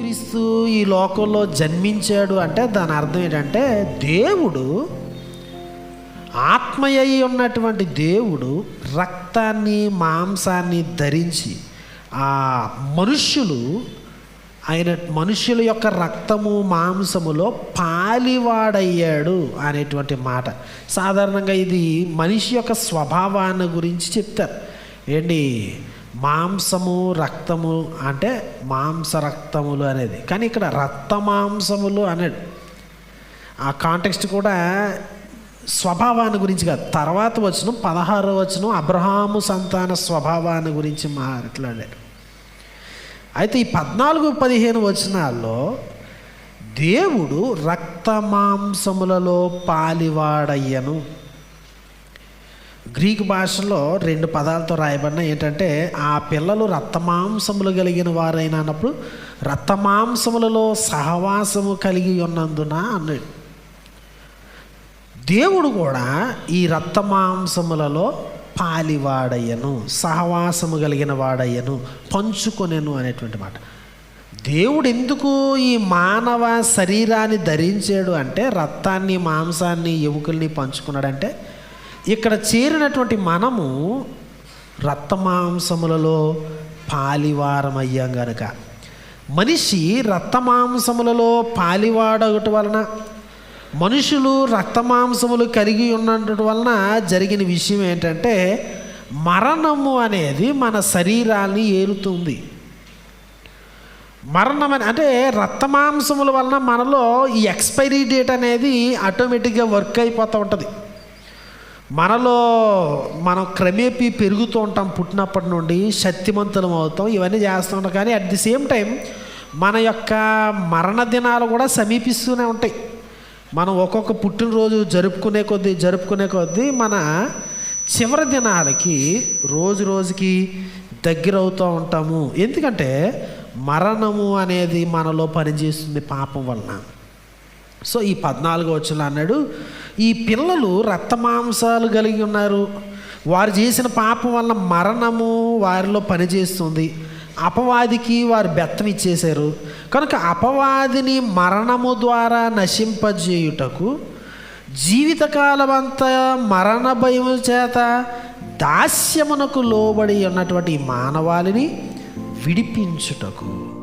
యేసుక్రీస్తు ఈ లోకంలో జన్మించాడు అంటే దాని అర్థం ఏంటంటే దేవుడు ఆత్మయ్యి ఉన్నటువంటి దేవుడు రక్తాన్ని మాంసాన్ని ధరించి ఆ మనుష్యులు ఆయన మనుష్యుల యొక్క రక్తము మాంసములో పాలివాడయ్యాడు అనేటువంటి మాట. సాధారణంగా ఇది మనిషి యొక్క స్వభావాన్ని గురించి చెప్తారు. ఏంటి? మాంసము రక్తము అంటే మాంస రక్తములు అనేది. కానీ ఇక్కడ రక్త మాంసములు అనేది. ఆ కాంటెక్స్ట్ కూడా స్వభావాన్ని గురించి కాదు. తర్వాత వచ్చిన పదహారో వచ్చిన అబ్రహాము సంతాన స్వభావాన్ని గురించి మాట్లాడారు. అయితే ఈ పద్నాలుగు పదిహేను వచనాల్లో దేవుడు రక్త మాంసములలో పాలివాడయ్యను. గ్రీకు భాషలో రెండు పదాలతో రాయబడిన ఏంటంటే ఆ పిల్లలు రక్తమాంసములు కలిగిన వారైన అన్నప్పుడు రక్తమాంసములలో సహవాసము కలిగి ఉన్నందున అన్నాడు. దేవుడు కూడా ఈ రక్తమాంసములలో పాలివాడయ్యను సహవాసము కలిగిన వాడయ్యను పంచుకొనెను అనేటువంటి మాట. దేవుడు ఎందుకు ఈ మానవ శరీరాన్ని ధరించాడు అంటే రక్తాన్ని మాంసాన్ని ఎముకల్ని పంచుకున్నాడంటే ఇక్కడ చేరినటువంటి మనము రక్తమాంసములలో పాలివారమయ్యాం గనుక. మనిషి రక్తమాంసములలో పాలివాడగట వలన మనుషులు రక్తమాంసములు కలిగి ఉన్నటువంటి వలన జరిగిన విషయం ఏంటంటే మరణము అనేది మన శరీరాన్ని ఏలుతుంది. మరణం అని అంటే రక్తమాంసముల వలన మనలో ఈ ఎక్స్పైరీ డేట్ అనేది ఆటోమేటిక్గా వర్క్ అయిపోతూ ఉంటుంది. మనలో మనం క్రమేపీ పెరుగుతూ ఉంటాం పుట్టినప్పటి నుండి శక్తిమంతులం అవుతాం ఇవన్నీ చేస్తూ ఉంటాం. కానీ అట్ ది సేమ్ టైం మన యొక్క మరణ దినాలు కూడా సమీపిస్తూనే ఉంటాయి. మనం ఒక్కొక్క పుట్టినరోజు జరుపుకునే కొద్దీ జరుపుకునే కొద్దీ మన చివరి దినాలకి రోజు రోజుకి దగ్గర అవుతూ ఉంటాము. ఎందుకంటే మరణము అనేది మనలో పనిచేస్తుంది పాపం వలన. సో ఈ పద్నాలుగో వచ్చిన అన్నాడు ఈ పిల్లలు రక్తమాంసాలు కలిగి ఉన్నారు. వారు చేసిన పాపం వల్ల మరణము వారిలో పనిచేస్తుంది. అపవాదికి వారు బెత్తం ఇచ్చేశారు. కనుక అపవాదిని మరణము ద్వారా నశింపజేయుటకు జీవితకాలమంతా మరణ భయం చేత దాస్యమునకు లోబడి ఉన్నటువంటి మానవాళిని విడిపించుటకు.